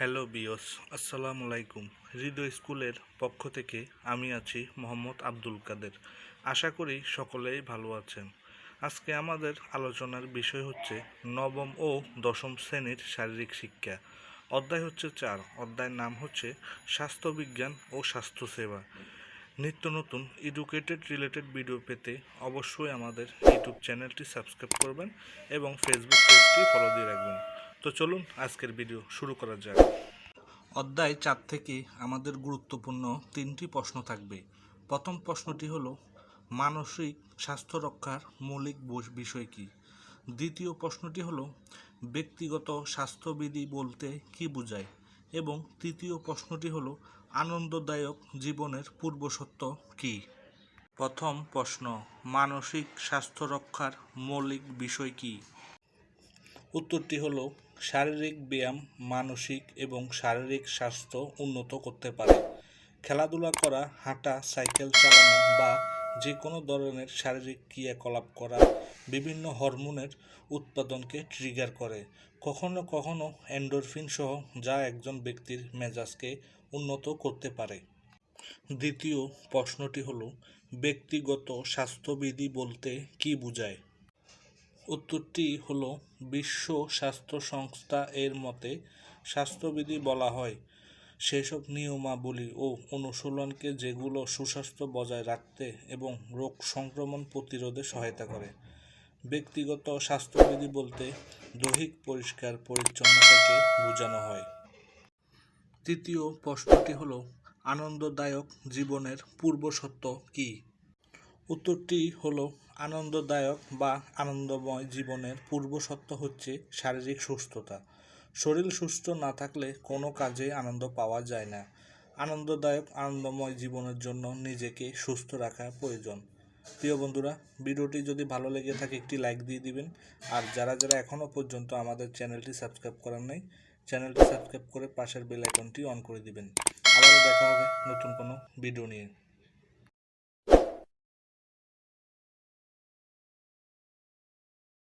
Hello বিয়স, আসসালামু আলাইকুম। হৃদয় স্কুলের পক্ষ থেকে আমি আছি মোহাম্মদ আব্দুল কাদের। আশা করি সকলেই ভালো আছেন। আজকে আমাদের আলোচনার বিষয় হচ্ছে নবম ও দশম শ্রেণির শারীরিক শিক্ষা। অধ্যায় হচ্ছে চার। অধ্যায়ের নাম হচ্ছে স্বাস্থ্যবিজ্ঞান ও স্বাস্থ্যসেবা। নিত্য নতুন এডুকেটেড রিলেটেড ভিডিও পেতে অবশ্যই আমাদের ইউটিউব চ্যানেলটি সাবস্ক্রাইব করবেন এবং ফেসবুক পেজটি ফলো দিয়ে রাখবেন। তো চলুন আজকের ভিডিও শুরু করা যাক। অধ্যায় চার থেকে আমাদের গুরুত্বপূর্ণ তিনটি প্রশ্ন থাকবে। প্রথম প্রশ্নটি হলো, মানসিক স্বাস্থ্য রক্ষার মৌলিক বিষয় কী? দ্বিতীয় প্রশ্নটি হলো, ব্যক্তিগত স্বাস্থ্যবিধি বলতে কী বোঝায়? এবং তৃতীয় প্রশ্নটি হলো, আনন্দদায়ক জীবনের পূর্বসত্য কী? প্রথম প্রশ্ন, মানসিক স্বাস্থ্য রক্ষার মৌলিক বিষয় কী? উত্তরটি হলো শারীরিক ব্যায়াম, মানসিক এবং শারীরিক স্বাস্থ্য উন্নত করতে পারে। খেলাধুলা করা, হাঁটা, সাইকেল চালানো বা যে কোনো ধরনের শারীরিক ক্রিয়াকলাপ করা বিভিন্ন হরমোনের উৎপাদনকে ট্রিগার করে। কখনো কখনো এন্ডোরফিন সহ যা একজন ব্যক্তির মেজাজকে উন্নত করতে পারে। দ্বিতীয় প্রশ্নটি হলো, ব্যক্তিগত স্বাস্থ্যবিধি বলতে কী বোঝায়? উত্তরটি হল, বিশ্ব স্বাস্থ্য সংস্থা এর মতে স্বাস্থ্যবিধি বলা হয়। সেসব নিয়মাবলী ও অনুশীলনকে যেগুলো সুস্বাস্থ্য বজায় রাখতে এবং রোগ সংক্রমণ প্রতিরোধে সহায়তা করে। ব্যক্তিগত স্বাস্থ্যবিধি বলতে দৈহিক পরিষ্কার পরিচ্ছন্নতাকে বোঝানো হয়। তৃতীয় প্রশ্নটি হল, আনন্দদায়ক জীবনের পূর্বশর্ত কী? উত্তরটি হলো, আনন্দদায়ক বা আনন্দময় জীবনের পূর্বশর্ত হচ্ছে শারীরিক সুস্থতা। শরীর সুস্থ না থাকলে কোনো কাজে আনন্দ পাওয়া যায় না। আনন্দদায়ক, আনন্দময় জীবনের জন্য নিজেকে সুস্থ রাখা প্রয়োজন। প্রিয় বন্ধুরা, ভিডিওটি যদি ভালো লেগে থাকে, একটি লাইক দিয়ে দিবেন। আর যারা যারা এখনও পর্যন্ত আমাদের চ্যানেলটি সাবস্ক্রাইব করেন নাই, চ্যানেলটি সাবস্ক্রাইব করে পাশের বেল আইকনটি অন করে দিবেন। আবারও দেখা হবে নতুন কোনো ভিডিও নিয়ে।